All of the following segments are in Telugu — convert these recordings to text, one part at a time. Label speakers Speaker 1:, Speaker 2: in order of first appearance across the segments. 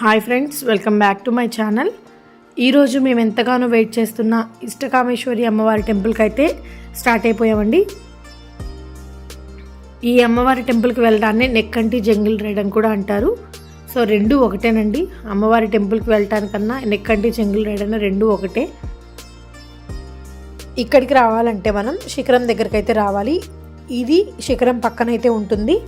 Speaker 1: Hi friends welcome back to my channel ఈరోజు మేము ఎంతగానో వెయిట్ చేస్తున్న ఇష్టకామేశ్వరి అమ్మవారి టెంపుల్కి అయితే స్టార్ట్ అయిపోయామండి. ఈ అమ్మవారి టెంపుల్కి వెళ్ళడాన్ని నెక్కంటి జంగిల్ రైడ్ అని కూడా అంటారు. సో రెండు ఒకటేనండి. అమ్మవారి టెంపుల్కి వెళ్ళటానికన్నా నెక్కంటి జంగిల్ రైడ్ అన్న రెండు ఒకటే. ఇక్కడికి రావాలంటే మనం శిఖరం దగ్గరికి అయితే రావాలి. ఇది శిఖరం పక్కనైతే ఉంటుంది.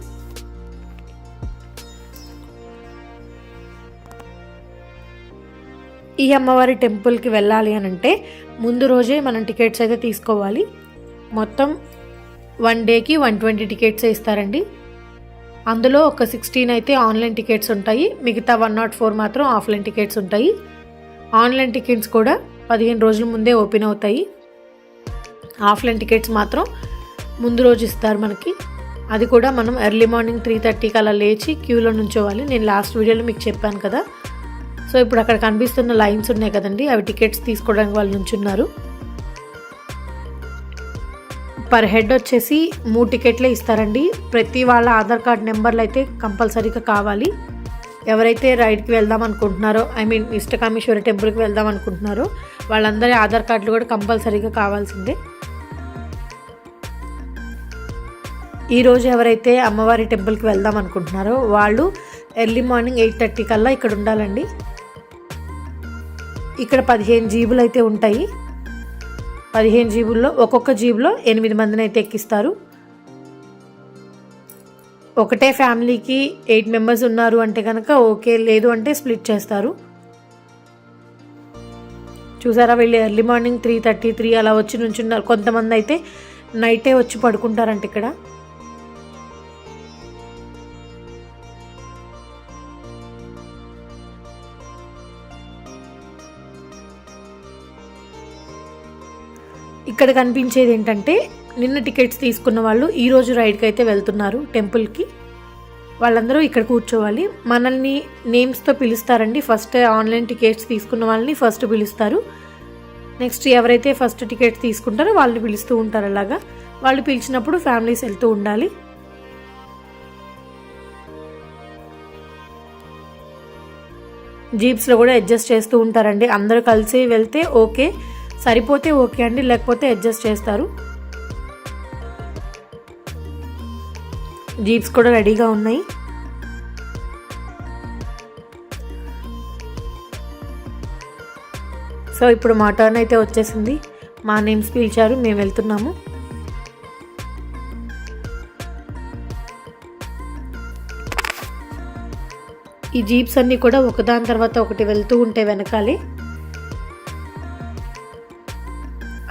Speaker 1: ఈ అమ్మవారి టెంపుల్కి వెళ్ళాలి అని అంటే ముందు రోజే మనం టికెట్స్ అయితే తీసుకోవాలి. మొత్తం వన్ డేకి వన్ ట్వంటీ టికెట్స్ ఇస్తారండి. అందులో ఒక సిక్స్టీన్ అయితే ఆన్లైన్ టికెట్స్ ఉంటాయి. మిగతా వన్ నాట్ ఫోర్ మాత్రం ఆఫ్లైన్ టికెట్స్ ఉంటాయి. ఆన్లైన్ టికెట్స్ కూడా పదిహేను రోజుల ముందే ఓపెన్ అవుతాయి. ఆఫ్లైన్ టికెట్స్ మాత్రం ముందు రోజు ఇస్తారు మనకి. అది కూడా మనం ఎర్లీ మార్నింగ్ త్రీ థర్టీకి అలా లేచి క్యూలో నుంచోవాలి. నేను లాస్ట్ వీడియోలో మీకు చెప్పాను కదా. సో ఇప్పుడు అక్కడ కనిపిస్తున్న లైన్స్ ఉన్నాయి కదండి అవి టికెట్స్ తీసుకోవడానికి వాళ్ళు నుంచున్నారు. పర్ హెడ్ వచ్చేసి మూడు టికెట్లే ఇస్తారండి. ప్రతి వాళ్ళ ఆధార్ కార్డ్ నెంబర్లు అయితే కంపల్సరీగా కావాలి. ఎవరైతే రైడ్కి వెళ్దాం అనుకుంటున్నారో ఐ మీన్ ఇష్టకామేశ్వరి టెంపుల్కి వెళ్దాం అనుకుంటున్నారో వాళ్ళందరి ఆధార్ కార్డులు కూడా కంపల్సరీగా కావాల్సిందే. ఈరోజు ఎవరైతే అమ్మవారి టెంపుల్కి వెళ్దాం అనుకుంటున్నారో వాళ్ళు ఎర్లీ మార్నింగ్ ఎయిట్ థర్టీ కల్లా ఇక్కడ ఉండాలండి. ఇక్కడ పదిహేను జీబులు అయితే ఉంటాయి. పదిహేను జీబుల్లో ఒక్కొక్క జీబులో ఎనిమిది మందిని అయితే ఎక్కిస్తారు. ఒకటే ఫ్యామిలీకి ఎయిట్ మెంబర్స్ ఉన్నారు అంటే కనుక ఓకే లేదు అంటే స్ప్లిట్ చేస్తారు. చూసారా వీళ్ళు early morning three thirty three అలా వచ్చి నుంచున్నారు. కొంతమంది అయితే నైటే వచ్చి పడుకుంటారంట ఇక్కడ. ఇక్కడ కనిపించేది ఏంటంటే నిన్న టికెట్స్ తీసుకున్న వాళ్ళు ఈరోజు రైడ్కి అయితే వెళ్తున్నారు టెంపుల్కి. వాళ్ళందరూ ఇక్కడ కూర్చోవాలి. మనల్ని నేమ్స్తో పిలుస్తారండి. ఫస్ట్ ఆన్లైన్ టికెట్స్ తీసుకున్న వాళ్ళని ఫస్ట్ పిలుస్తారు. నెక్స్ట్ ఎవరైతే ఫస్ట్ టికెట్స్ తీసుకుంటారో వాళ్ళని పిలుస్తూ ఉంటారు అలాగా. వాళ్ళు పిలిచినప్పుడు ఫ్యామిలీస్ వెళ్తూ ఉండాలి. జీప్స్లో కూడా అడ్జస్ట్ చేస్తూ ఉంటారండి. అందరూ కలిసి వెళ్తే ఓకే. సరిపోతే ఓకే అండి లేకపోతే అడ్జస్ట్ చేస్తారు. జీప్స్ కూడా రెడీగా ఉన్నాయి. సో ఇప్పుడు మా టర్న్ అయితే వచ్చేసింది. మా నేమ్స్ పిలిచారు మేము వెళ్తున్నాము. ఈ జీప్స్ అన్నీ కూడా ఒకదాని తర్వాత ఒకటి వెళ్తూ ఉంటే వెనకాలే.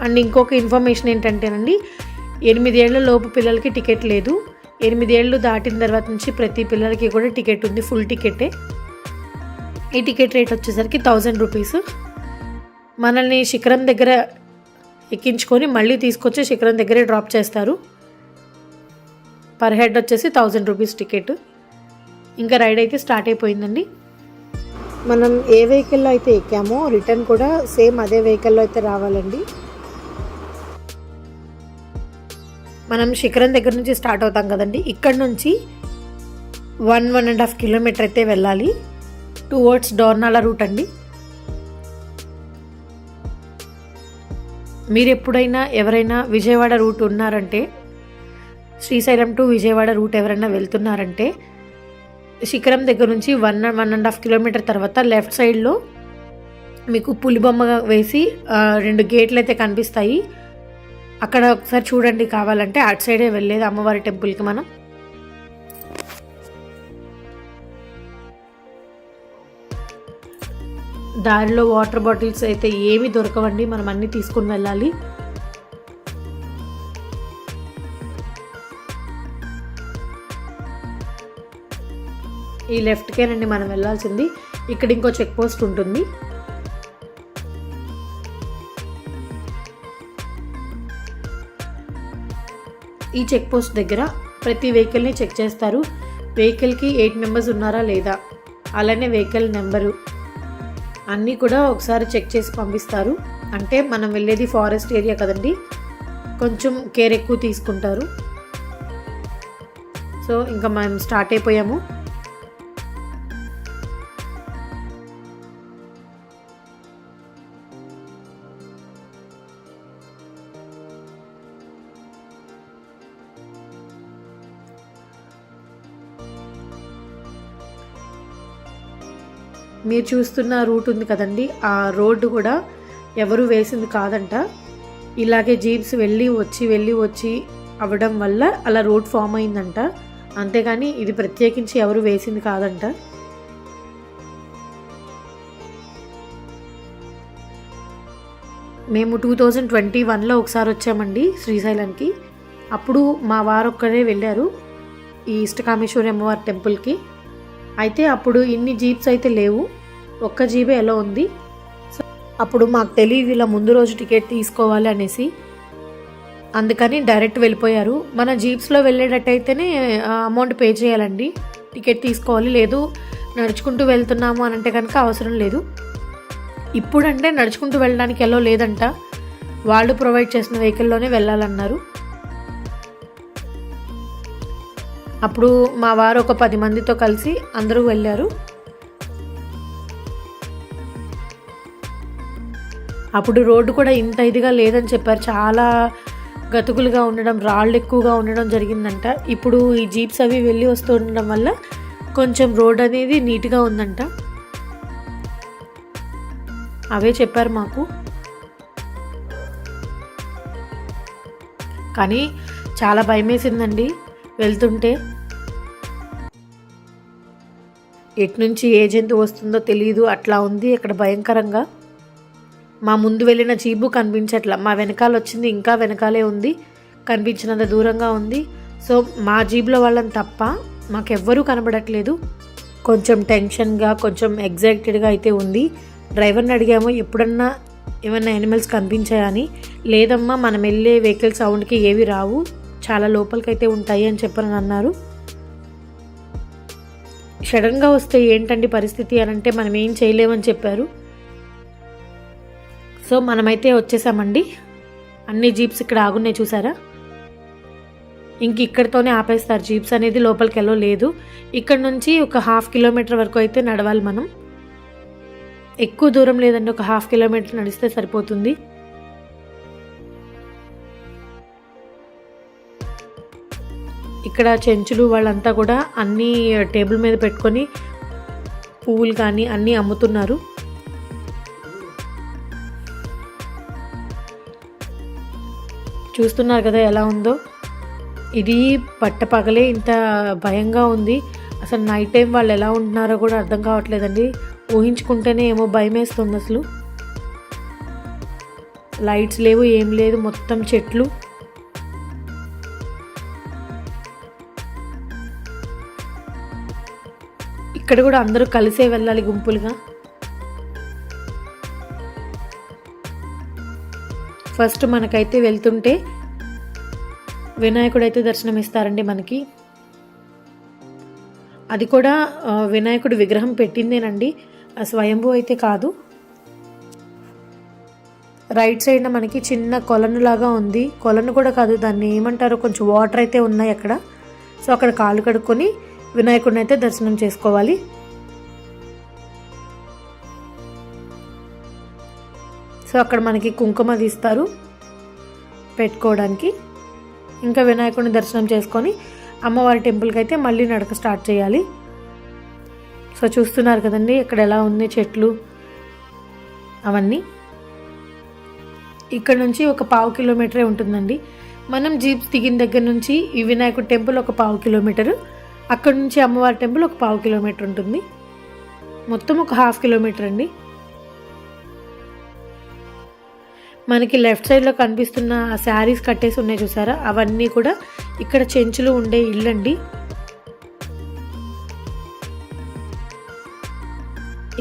Speaker 1: అండ్ ఇంకొక ఇన్ఫర్మేషన్ ఏంటంటేనండి ఎనిమిదేళ్ళ లోపు పిల్లలకి టికెట్ లేదు. ఎనిమిదేళ్ళు దాటిన తర్వాత నుంచి ప్రతి పిల్లలకి కూడా టికెట్ ఉంది ఫుల్ టికెటే. ఈ టికెట్ రేట్ వచ్చేసరికి థౌజండ్ రూపీస్. మనల్ని శిఖరం దగ్గర ఎక్కించుకొని మళ్ళీ తీసుకొచ్చి శిఖరం దగ్గరే డ్రాప్ చేస్తారు. పర్ హెడ్ వచ్చేసి థౌజండ్ రూపీస్ టికెట్. ఇంకా రైడ్ అయితే స్టార్ట్ అయిపోయిందండి. మనం ఏ వెహికల్లో అయితే ఎక్కామో రిటర్న్ కూడా సేమ్ అదే వెహికల్లో అయితే రావాలండి. మనం శిఖరం దగ్గర నుంచి స్టార్ట్ అవుతాం కదండి. ఇక్కడ నుంచి one one and half kilometre అయితే వెళ్ళాలి. టువర్డ్స్ డోర్నాల రూట్ అండి. మీరు ఎప్పుడైనా ఎవరైనా విజయవాడ రూట్ ఉన్నారంటే శ్రీశైలం టు విజయవాడ రూట్ ఎవరైనా వెళ్తున్నారంటే శిఖరం దగ్గర నుంచి one one and half kilometre తర్వాత లెఫ్ట్ సైడ్లో మీకు పులిబొమ్మ వేసి రెండు గేట్లు అయితే కనిపిస్తాయి. అక్కడ ఒకసారి చూడండి కావాలంటే. అటు సైడే వెళ్ళేది అమ్మవారి టెంపుల్కి మనం. దారిలో వాటర్ బాటిల్స్ అయితే ఏమి దొరకవండి. మనం అన్నీ తీసుకుని వెళ్ళాలి. ఈ లెఫ్ట్కేనండి మనం వెళ్ళాల్సింది. ఇక్కడ ఇంకో చెక్ పోస్ట్ ఉంటుంది. ఈ చెక్ పోస్ట్ దగ్గర ప్రతి వెహికల్ని చెక్ చేస్తారు. వెహికల్కి ఎయిట్ మెంబర్స్ ఉన్నారా లేదా? అలానే వెహికల్ నెంబరు. అన్నీ కూడా ఒకసారి చెక్ చేసి పంపిస్తారు. అంటే మనం వెళ్ళేది ఫారెస్ట్ ఏరియా కదండి. కొంచెం కేర్ ఎక్కువ తీసుకుంటారు. సో ఇంకా మనం స్టార్ట్ అయిపోయాము. మీరు చూస్తున్న రూట్ ఉంది కదండి. ఆ రోడ్డు కూడా ఎవరు వేసింది కాదంట. ఇలాగే జీప్స్ వెళ్ళి వచ్చి వెళ్ళి వచ్చి అవ్వడం వల్ల అలా రోడ్ ఫామ్ అయిందంట. అంతేగాని ఇది ప్రత్యేకించి ఎవరు వేసింది కాదంట. మేము టూ థౌజండ్ ట్వంటీ వన్లో ఒకసారి వచ్చామండి శ్రీశైలంకి. అప్పుడు మా వారొక్కరే వెళ్ళారు ఈ ఇష్టకామేశ్వరి అమ్మవారి టెంపుల్కి. అయితే అప్పుడు ఇన్ని జీప్స్ అయితే లేవు. ఒక్క జీబే ఎలా ఉంది? సో అప్పుడు మాకు తెలియదు ఇలా ముందు రోజు టికెట్ తీసుకోవాలి అనేసి. అందుకని డైరెక్ట్ వెళ్ళిపోయారు. మన జీప్స్లో వెళ్ళేటట్టయితేనే అమౌంట్ పే చేయాలండి. టికెట్ తీసుకోవాలి. లేదు నడుచుకుంటూ వెళ్తున్నాము అని అంటే కనుక అవసరం లేదు. ఇప్పుడంటే నడుచుకుంటూ వెళ్ళడానికి ఎలా లేదంట. వాళ్ళు ప్రొవైడ్ చేసిన వెహికల్లోనే వెళ్ళాలన్నారు. అప్పుడు మా వారు ఒక పది మందితో కలిసి అందరూ వెళ్ళారు. అప్పుడు రోడ్డు కూడా ఇంత ఇదిగా లేదని చెప్పారు. చాలా గతుకులుగా ఉండడం రాళ్ళు ఎక్కువగా ఉండడం జరిగిందంట. ఇప్పుడు ఈ జీప్స్ అవి వెళ్ళి వస్తూ ఉండడం వల్ల కొంచెం రోడ్ అనేది నీట్గా ఉందంట. అవే చెప్పారు మాకు. కానీ చాలా భయమేసిందండి వెళ్తుంటే. ఎటు నుంచి ఏ జంతువు వస్తుందో తెలియదు అట్లా ఉంది. అక్కడ భయంకరంగా. మా ముందు వెళ్ళిన జీబు కనిపించట్ల. మా వెనకాల వచ్చింది ఇంకా వెనకాలే ఉంది కనిపించినంత దూరంగా ఉంది. సో మా జీబులో వాళ్ళని తప్ప మాకెవ్వరూ కనబడట్లేదు. కొంచెం టెన్షన్గా కొంచెం ఎగ్జైటెడ్గా అయితే ఉంది. డ్రైవర్ని అడిగాము ఎప్పుడన్నా ఏమైనా యానిమల్స్ కనిపించాయని లేదమ్మా మనం వెళ్ళే వెహికల్ సౌండ్కి ఏవి రావు. చాలా లోపలికైతే ఉంటాయి అని చెప్పని అన్నారు. సడన్గా వస్తే ఏంటండి పరిస్థితి అని అంటే మనం ఏం చేయలేమని చెప్పారు. సో మనమైతే వచ్చేసామండి. అన్ని జీప్స్ ఇక్కడ ఆగున్నాయి చూసారా? ఇంక ఇక్కడితోనే ఆపేస్తారు. జీప్స్ అనేది లోపలికి వెళ్ళో లేదు. ఇక్కడ నుంచి ఒక హాఫ్ కిలోమీటర్ వరకు అయితే నడవాలి మనం. ఎక్కువ దూరం లేదండి. ఒక హాఫ్ కిలోమీటర్ నడిస్తే సరిపోతుంది. ఇక్కడ చెంచులు వాళ్ళంతా కూడా అన్నీ టేబుల్ మీద పెట్టుకొని పువ్వులు కానీ అన్నీ అమ్ముతున్నారు. చూస్తున్నారు కదా ఎలా ఉందో. ఇది పట్టపగలే ఇంత భయంగా ఉంది. అసలు నైట్ టైం వాళ్ళు ఎలా ఉంటున్నారో కూడా అర్థం కావట్లేదండి. ఊహించుకుంటేనే ఏమో భయం వేస్తుంది అసలు. లైట్స్ లేవు ఏం లేదు మొత్తం చెట్లు. ఇక్కడ కూడా అందరూ కలిసే వెళ్ళాలి గుంపులుగా. ఫస్ట్ మనకైతే వెళ్తుంటే వినాయకుడు అయితే దర్శనం ఇస్తారండి మనకి. అది కూడా వినాయకుడు విగ్రహం పెట్టిందేనండి. స్వయంభూ అయితే కాదు. రైట్ సైడ్న మనకి చిన్న కొలను లాగా ఉంది. కొలను కూడా కాదు దాన్ని ఏమంటారు కొంచెం వాటర్ అయితే ఉన్నాయి అక్కడ. సో అక్కడ కాళ్ళు కడుక్కొని వినాయకుడిని అయితే దర్శనం చేసుకోవాలి. సో అక్కడ మనకి కుంకుమ తీస్తారు పెట్టుకోవడానికి. ఇంకా వినాయకుడిని దర్శనం చేసుకొని అమ్మవారి టెంపుల్కి అయితే మళ్ళీ నడక స్టార్ట్ చేయాలి. సో చూస్తున్నారు కదండి ఇక్కడ ఎలా ఉంది చెట్లు అవన్నీ. ఇక్కడ నుంచి ఒక పావు కిలోమీటరే ఉంటుందండి. మనం జీప్ దిగిన దగ్గర నుంచి ఈ వినాయకుడి టెంపుల్ ఒక పావు కిలోమీటరు. అక్కడ నుంచి అమ్మవారి టెంపుల్ ఒక పావు కిలోమీటర్ ఉంటుంది. మొత్తం ఒక హాఫ్ కిలోమీటర్ అండి. మనకి లెఫ్ట్ సైడ్లో కనిపిస్తున్న ఆ శారీస్ కట్టేసి ఉన్నాయి చూసారా? అవన్నీ కూడా ఇక్కడ చెంచులు ఉండే ఇల్లండి.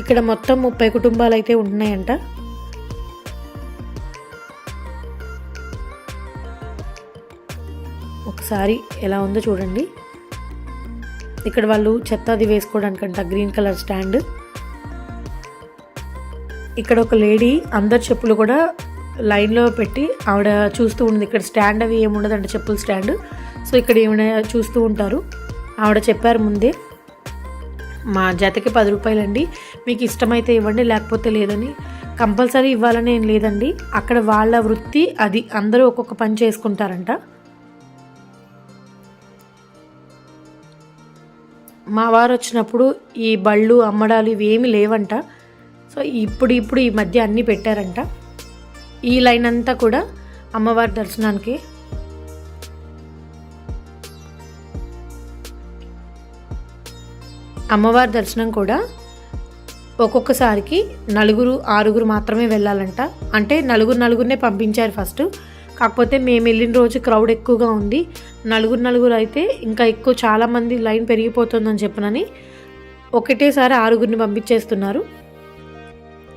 Speaker 1: ఇక్కడ మొత్తం ముప్పై కుటుంబాలు అయితే ఉన్నాయంట. ఒకసారి ఎలా ఉందో చూడండి. ఇక్కడ వాళ్ళు చెత్త అది వేసుకోవడానికంట గ్రీన్ కలర్ స్టాండ్. ఇక్కడ ఒక లేడీ అందరి చెప్పులు కూడా లైన్లో పెట్టి ఆవిడ చూస్తూ ఉంది ఇక్కడ స్టాండ్ అవి ఏముండదంట చెప్పుల స్టాండ్. సో ఇక్కడ ఏమైనా చూస్తూ ఉంటారు. ఆవిడ చెప్పారు ముందే మా జతకి పది రూపాయలండి మీకు ఇష్టమైతే ఇవ్వండి లేకపోతే లేదని. కంపల్సరీ ఇవ్వాలని ఏం లేదండి. అక్కడ వాళ్ళ వృత్తి అది అందరూ ఒక్కొక్క పని చేసుకుంటారంట. మా వారు వచ్చినప్పుడు ఈ బళ్ళు అమ్మడాలు ఇవి ఏమి లేవంట. సో ఇప్పుడు ఇప్పుడు ఈ మధ్య అన్నీ పెట్టారంట. ఈ లైన్ అంతా కూడా అమ్మవారి దర్శనానికి. అమ్మవారి దర్శనం కూడా ఒక్కొక్కసారికి నలుగురు ఆరుగురు మాత్రమే వెళ్ళాలంట. అంటే నలుగురు నలుగురినే పంపించారు ఫస్ట్. కాకపోతే మేము వెళ్ళిన రోజు క్రౌడ్ ఎక్కువగా ఉంది. నలుగురు నలుగురు అయితే ఇంకా ఎక్కువ చాలామంది లైన్ పెరిగిపోతుందని చెప్పనని ఒకటేసారి ఆరుగురిని పంపించేస్తున్నారు.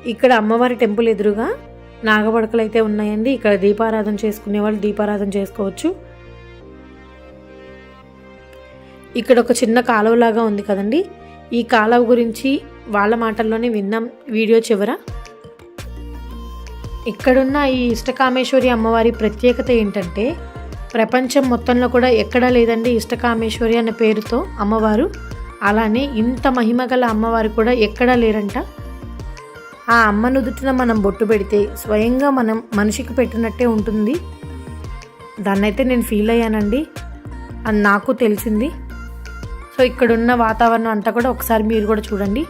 Speaker 1: ఇక్కడ అమ్మవారి టెంపుల్ ఎదురుగా నాగపడకలు అయితే ఉన్నాయండి. ఇక్కడ దీపారాధన చేసుకునే వాళ్ళు దీపారాధన చేసుకోవచ్చు. ఇక్కడ ఒక చిన్న కాలువలాగా ఉంది కదండి. ఈ కాలువ గురించి వాళ్ళ మాటల్లోనే విన్నాం వీడియో చివర. ఇక్కడున్న ఈ ఇష్టకామేశ్వరి అమ్మవారి ప్రత్యేకత ఏంటంటే ప్రపంచం మొత్తంలో కూడా ఎక్కడా లేదండి ఇష్టకామేశ్వరి అనే పేరుతో అమ్మవారు. అలానే ఇంత మహిమ గల అమ్మవారు కూడా ఎక్కడా లేరంట. ఆ అమ్మ నుదుటిన మనం బొట్టు పెడితే స్వయంగా మనం మనిషికి పెట్టినట్టే ఉంటుంది. దాన్నైతే నేను ఫీల్ అయ్యానండి. అని నాకు తెలిసింది. సో ఇక్కడున్న వాతావరణం అంతా కూడా ఒకసారి మీరు కూడా చూడండి.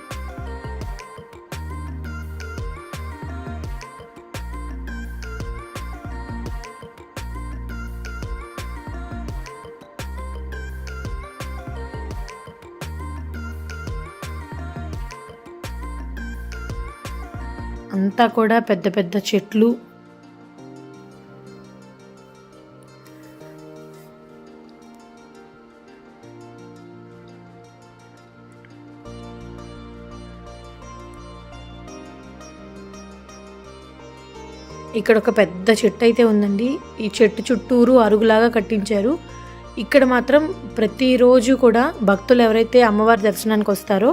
Speaker 1: అంతా కూడా పెద్ద పెద్ద చెట్లు. ఇక్కడ ఒక పెద్ద చెట్టు అయితే ఉందండి. ఈ చెట్టు చుట్టూరు అరుగులాగా కట్టించారు. ఇక్కడ మాత్రం ప్రతిరోజు కూడా భక్తులు ఎవరైతే అమ్మవారి దర్శనానికి వస్తారో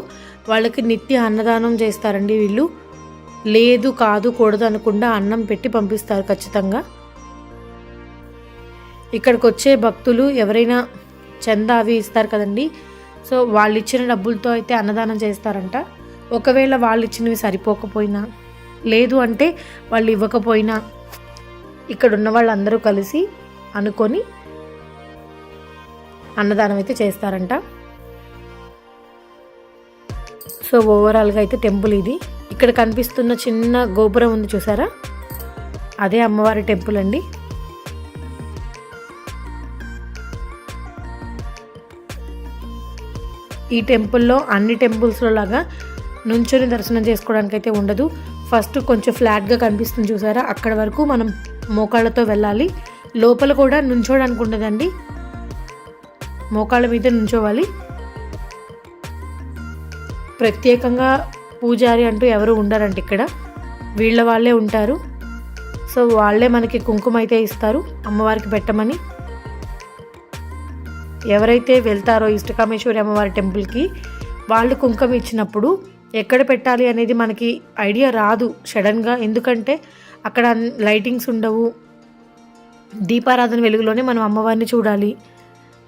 Speaker 1: వాళ్ళకి నిత్య అన్నదానం చేస్తారండి వీళ్ళు. లేదు కాదు కూడదు అనకుండా అన్నం పెట్టి పంపిస్తారు ఖచ్చితంగా. ఇక్కడికి వచ్చే భక్తులు ఎవరైనా చందా అవి ఇస్తారు కదండి. సో వాళ్ళు ఇచ్చిన డబ్బులతో అయితే అన్నదానం చేస్తారంట. ఒకవేళ వాళ్ళు ఇచ్చినవి సరిపోకపోయినా లేదు అంటే వాళ్ళు ఇవ్వకపోయినా ఇక్కడ ఉన్న వాళ్ళందరూ కలిసి అనుకొని అన్నదానం అయితే చేస్తారంట. సో ఓవరాల్గా అయితే టెంపుల్ ఇది. ఇక్కడ కనిపిస్తున్న చిన్న గోపురం ఉంది చూసారా? అదే అమ్మవారి టెంపుల్ అండి. ఈ టెంపుల్లో అన్ని టెంపుల్స్లో లాగా నుంచొని దర్శనం చేసుకోవడానికి అయితే ఉండదు. ఫస్ట్ కొంచెం ఫ్లాట్గా కనిపిస్తుంది చూసారా? అక్కడ వరకు మనం మోకాళ్ళతో వెళ్ళాలి. లోపల కూడా నుంచోడానికి ఉండదండి. మోకాళ్ళ మీద నుంచోవాలి. ప్రత్యేకంగా పూజారి అంటూ ఎవరు ఉండరంట ఇక్కడ. వీళ్ళ వాళ్ళే ఉంటారు. సో వాళ్ళే మనకి కుంకుమ అయితే ఇస్తారు. అమ్మవారికి పెట్టమని. ఎవరైతే వెళ్తారో ఇష్టకామేశ్వరి అమ్మవారి టెంపుల్కి వాళ్ళు కుంకుమ ఇచ్చినప్పుడు ఎక్కడ పెట్టాలి అనేది మనకి ఐడియా రాదు సడన్గా. ఎందుకంటే అక్కడ లైటింగ్స్ ఉండవు. దీపారాధన వెలుగులోనే మనం అమ్మవారిని చూడాలి.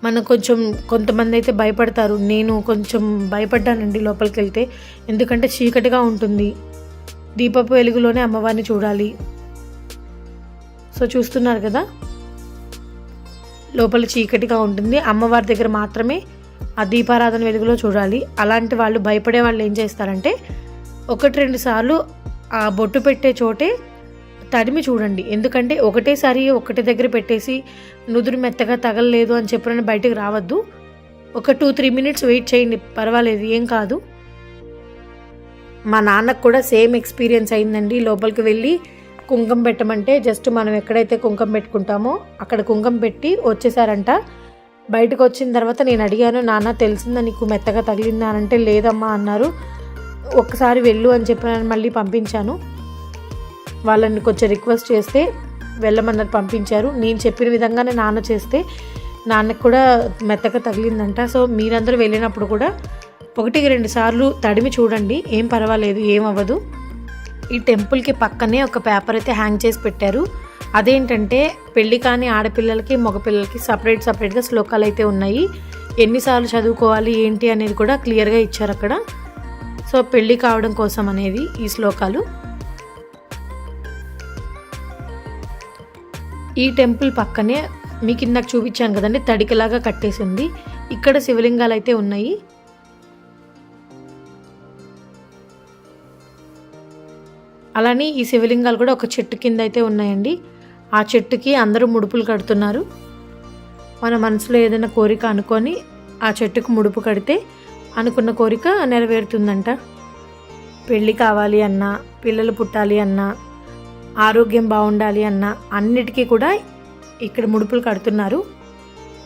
Speaker 1: మనం కొంచెం కొంతమంది అయితే భయపడతారు. నేను కొంచెం భయపడ్డానండి లోపలికి వెళ్తే ఎందుకంటే చీకటిగా ఉంటుంది. దీపపు వెలుగులోనే అమ్మవారిని చూడాలి. సో చూస్తున్నారు కదా? లోపల చీకటిగా ఉంటుంది. అమ్మవారి దగ్గర మాత్రమే ఆ దీపారాధన వెలుగులో చూడాలి. అలాంటి వాళ్ళు భయపడే వాళ్ళు ఏం చేస్తారంటే ఒకటి రెండు సార్లు ఆ బొట్టు పెట్టే చోటే తడిమి చూడండి. ఎందుకంటే ఒకటేసారి ఒకటి దగ్గర పెట్టేసి నుదురు మెత్తగా తగలలేదు అని చెప్పిన బయటకు రావద్దు. ఒక టూ త్రీ మినిట్స్ వెయిట్ చేయండి. పర్వాలేదు ఏం కాదు. మా నాన్నకు కూడా సేమ్ ఎక్స్పీరియన్స్ అయిందండి. లోపలికి వెళ్ళి కుంకం పెట్టమంటే జస్ట్ మనం ఎక్కడైతే కుంకం పెట్టుకుంటామో అక్కడ కుంకం పెట్టి వచ్చేసారంట. బయటకు వచ్చిన తర్వాత నేను అడిగాను నాన్న తెలిసిందా నీకు మెత్తగా తగిలిందా? అంటే లేదమ్మా అన్నారు. ఒక్కసారి వెళ్ళు అని చెప్పి మళ్ళీ పంపించాను. వాళ్ళని కొంచెం రిక్వెస్ట్ చేస్తే వెళ్ళమన్నారు పంపించారు. నేను చెప్పిన విధంగానే నాన్న చేస్తే నాన్నకు కూడా మెత్తగా తగిలిందంట. సో మీరందరూ వెళ్ళినప్పుడు కూడా ఒకటికి రెండు సార్లు తడిమి చూడండి. ఏం పర్వాలేదు ఏం అవ్వదు. ఈ టెంపుల్కి పక్కనే ఒక పేపర్ అయితే హ్యాంగ్ చేసి పెట్టారు. అదేంటంటే పెళ్ళి కాని ఆడపిల్లలకి మగపిల్లలకి సపరేట్ సపరేట్గా శ్లోకాలు అయితే ఉన్నాయి. ఎన్నిసార్లు చదువుకోవాలి ఏంటి అనేది కూడా క్లియర్గా ఇచ్చారు అక్కడ. సో పెళ్ళి కావడం కోసం అనేది ఈ శ్లోకాలు. ఈ టెంపుల్ పక్కనే మీకు ఇందాక చూపించాను కదండి తడికలాగా కట్టేసి ఉంది. ఇక్కడ శివలింగాలు అయితే ఉన్నాయి. అలానే ఈ శివలింగాలు కూడా ఒక చెట్టు కింద అయితే ఉన్నాయండి. ఆ చెట్టుకి అందరూ ముడుపులు కడుతున్నారు. మన మనసులో ఏదైనా కోరిక అనుకొని ఆ చెట్టుకు ముడుపు కడితే అనుకున్న కోరిక నెరవేరుతుందంట. పెళ్ళి కావాలి అన్నా పిల్లలు పుట్టాలి అన్నా ఆరోగ్యం బాగుండాలి అన్నా అన్నిటికీ కూడా ఇక్కడ ముడుపులు కడుతున్నారు.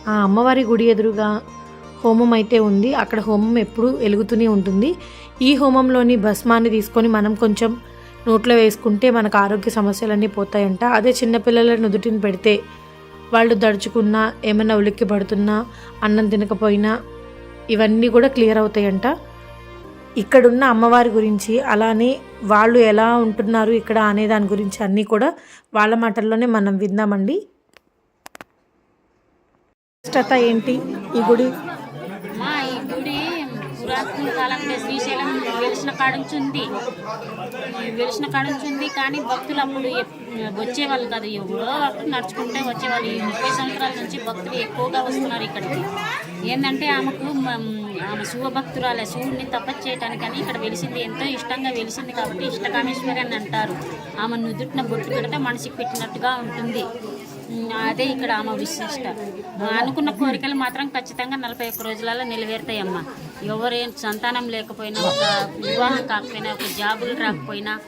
Speaker 1: ఆ అమ్మవారి గుడి ఎదురుగా హోమం అయితే ఉంది. అక్కడ హోమం ఎప్పుడూ వెలుగుతూనే ఉంటుంది. ఈ హోమంలోని భస్మాన్ని తీసుకొని మనం కొంచెం నోట్లో వేసుకుంటే మనకు ఆరోగ్య సమస్యలన్నీ పోతాయంట. అదే చిన్నపిల్లల నుదుటిని పెడితే వాళ్ళు దడుచుకున్నా ఏమైనా ఉలిక్కి పడుతున్నా అన్నం తినకపోయినా ఇవన్నీ కూడా క్లియర్ అవుతాయంట. ఇక్కడున్న అమ్మవారి గురించి అలానే వాళ్ళు ఎలా ఉంటున్నారు ఇక్కడ అనే దాని గురించి అన్నీ కూడా వాళ్ళ మాటల్లోనే మనం విందామండి. విశిష్టత ఏంటి ఈ గుడి?
Speaker 2: ఈ గుడి పురాతన కాలంలో శ్రీశైలం వెలిసిన కాడుంచుంది వెలిసిన కాడుంచుంది కానీ భక్తులు అప్పుడు వచ్చేవాళ్ళు కాదు. ఎవరో అప్పుడు నడుచుకుంటే వచ్చేవాళ్ళు. ఈ ముప్పై సంవత్సరాల నుంచి భక్తులు ఎక్కువగా వస్తున్నారు ఇక్కడికి. ఏంటంటే ఆమెకు ఆమె శివభక్తురాలే శివుడిని తపస్సు చేయటానికని ఇక్కడ వెలిసింది. ఎంతో ఇష్టంగా వెలిసింది కాబట్టి ఇష్టకామేశ్వరి అని అంటారు. ఆమె నుదుటిన బొట్టు పెడితే మనిషికి పెట్టినట్టుగా ఉంటుంది. అదే ఇక్కడ ఆమె విశిష్ట. అనుకున్న కోరికలు మాత్రం ఖచ్చితంగా నలభై ఒక్క రోజులలో నెరవేరుతాయమ్మా. ఎవరేం సంతానం లేకపోయినా ఒక వివాహం కాకపోయినా ఒక జాబులు రాకపోయినా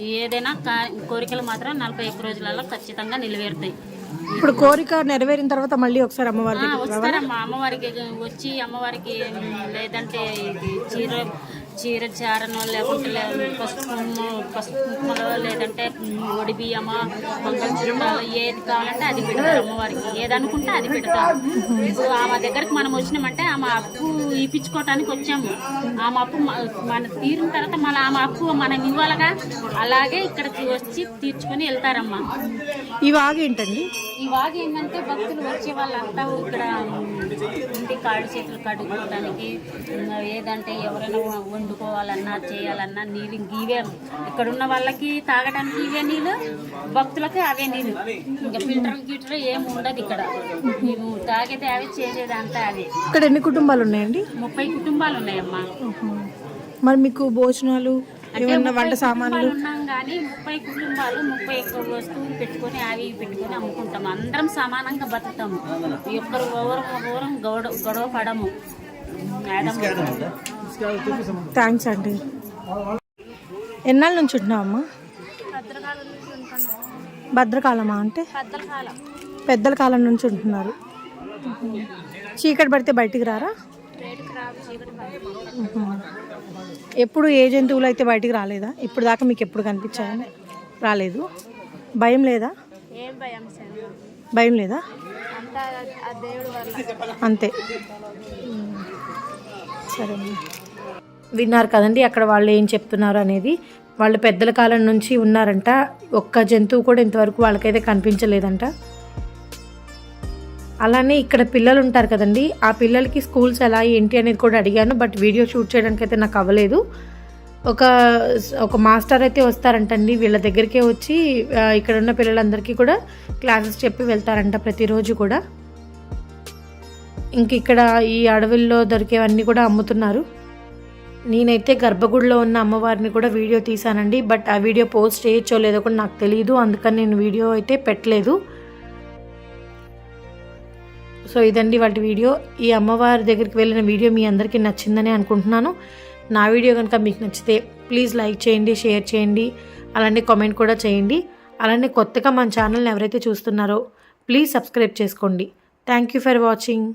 Speaker 2: ఏదైనా కా- కోరికలు మాత్రం నలభై ఒక్క రోజులలో ఖచ్చితంగా నెలవేరుతాయి
Speaker 1: ఇప్పుడు కోరిక నెరవేరిన తర్వాత మళ్ళీ ఒకసారి అమ్మవారి
Speaker 2: ఆ, వస్తారమ్మా. అమ్మవారికి వచ్చి అమ్మవారికి లేదంటే చీర చీర చారనో లేకుంటే పసుపు పసుపు కుంకుమలో లేదంటే ఒడి బియ్యమో మంగళసూత్రాలు ఏది కావాలంటే అది పెడతారు అమ్మవారికి. ఏది అనుకుంటే అది పెడతారు. ఇప్పుడు ఆమె దగ్గరికి మనం వచ్చినామంటే ఆమె అప్పు ఇప్పించుకోవటానికి వచ్చాము. ఆమె అప్పు మన తీరిన తర్వాత మళ్ళీ ఆమె అప్పు మనం ఇవ్వాలగా. అలాగే ఇక్కడికి వచ్చి తీర్చుకొని వెళ్తారమ్మా.
Speaker 1: ఈ వాగు ఏంటండి?
Speaker 2: ఈ వాగు ఏంటంటే భక్తులు వచ్చే వాళ్ళంతా ఇక్కడ ఇంటి కాళ్ళు చేతులు కడుక్కోవడానికి ఏదంటే ఎవరైనా వండుకోవాలన్నా చేయాలన్నా నీళ్ళు ఇంక ఇవే ఇక్కడ ఉన్న వాళ్ళకి తాగడానికి ఇవే నీళ్ళు భక్తులకి అవే నీళ్ళు. ఇంకా ఫిల్టర్ గిల్టర్ ఏం ఉండదు ఇక్కడ. మేము తాగేది అవి చేసేది అంతా అవి.
Speaker 1: ఇక్కడ ఎన్ని కుటుంబాలు ఉన్నాయండి?
Speaker 2: ముప్పై కుటుంబాలు ఉన్నాయమ్మా.
Speaker 1: మరి మీకు భోజనాలు ఏమన్నా వంట సామాన్లు?
Speaker 2: ఉన్నాం కానీ ముప్పై కుటుంబాలు ముప్పై ఒక్క వస్తువులు పెట్టుకొని అవి పెట్టుకొని అమ్ముకుంటాం. అందరం సమానంగా బతుకుతాము. ఒక్కరు ఓవరం ఓవరం గొడవ గొడవ పడము. మేడం
Speaker 1: థ్యాంక్స్ అండి. ఎన్నాళ్ళ నుంచి ఉంటున్నావమ్మా భద్రకాలమా అంటే?
Speaker 2: పెద్దల కాలం
Speaker 1: నుంచి ఉంటున్నారు. చీకటి పడితే బయటికి రారా? ఎప్పుడు ఏ జంతువులు అయితే బయటికి రాలేదా? ఇప్పుడు దాకా మీకు ఎప్పుడు కనిపించాయని రాలేదు. భయం లేదా?
Speaker 2: భయం
Speaker 1: లేదా?
Speaker 2: అంతే.
Speaker 1: సరే విన్నారు కదండి అక్కడ వాళ్ళు ఏం చెప్తున్నారు అనేది. వాళ్ళు పెద్దల కాలం నుంచి ఉన్నారంట. ఒక్క జంతువు కూడా ఇంతవరకు వాళ్ళకైతే కనిపించలేదంట. అలానే ఇక్కడ పిల్లలు ఉంటారు కదండి ఆ పిల్లలకి స్కూల్స్ ఎలా ఏంటి అనేది కూడా అడిగాను. బట్ వీడియో షూట్ చేయడానికి అయితే నాకు అవ్వలేదు. ఒక ఒక మాస్టర్ అయితే వస్తారంటండి వీళ్ళ దగ్గరికే వచ్చి ఇక్కడ ఉన్న పిల్లలందరికీ కూడా క్లాసెస్ చెప్పి వెళ్తారంట ప్రతిరోజు కూడా. ఇంక ఇక్కడ ఈ అడవుల్లో దొరికేవన్నీ కూడా అమ్ముతున్నారు. నేనైతే గర్భగుడిలో ఉన్న అమ్మవారిని కూడా వీడియో తీసానండి బట్ ఆ వీడియో పోస్ట్ చేయొచ్చో లేదో కూడా నాకు తెలియదు అందుకని నేను వీడియో అయితే పెట్టలేదు. సో ఇదండి వాటి వీడియో. ఈ అమ్మవారి దగ్గరికి వెళ్ళిన వీడియో మీ అందరికీ నచ్చిందని అనుకుంటున్నాను. నా వీడియో కనుక మీకు నచ్చితే ప్లీజ్ లైక్ చేయండి షేర్ చేయండి అలానే కామెంట్ కూడా చేయండి. అలానే కొత్తగా మన ఛానల్ని ఎవరైతే చూస్తున్నారో ప్లీజ్ సబ్స్క్రైబ్ చేసుకోండి. Thank you for watching.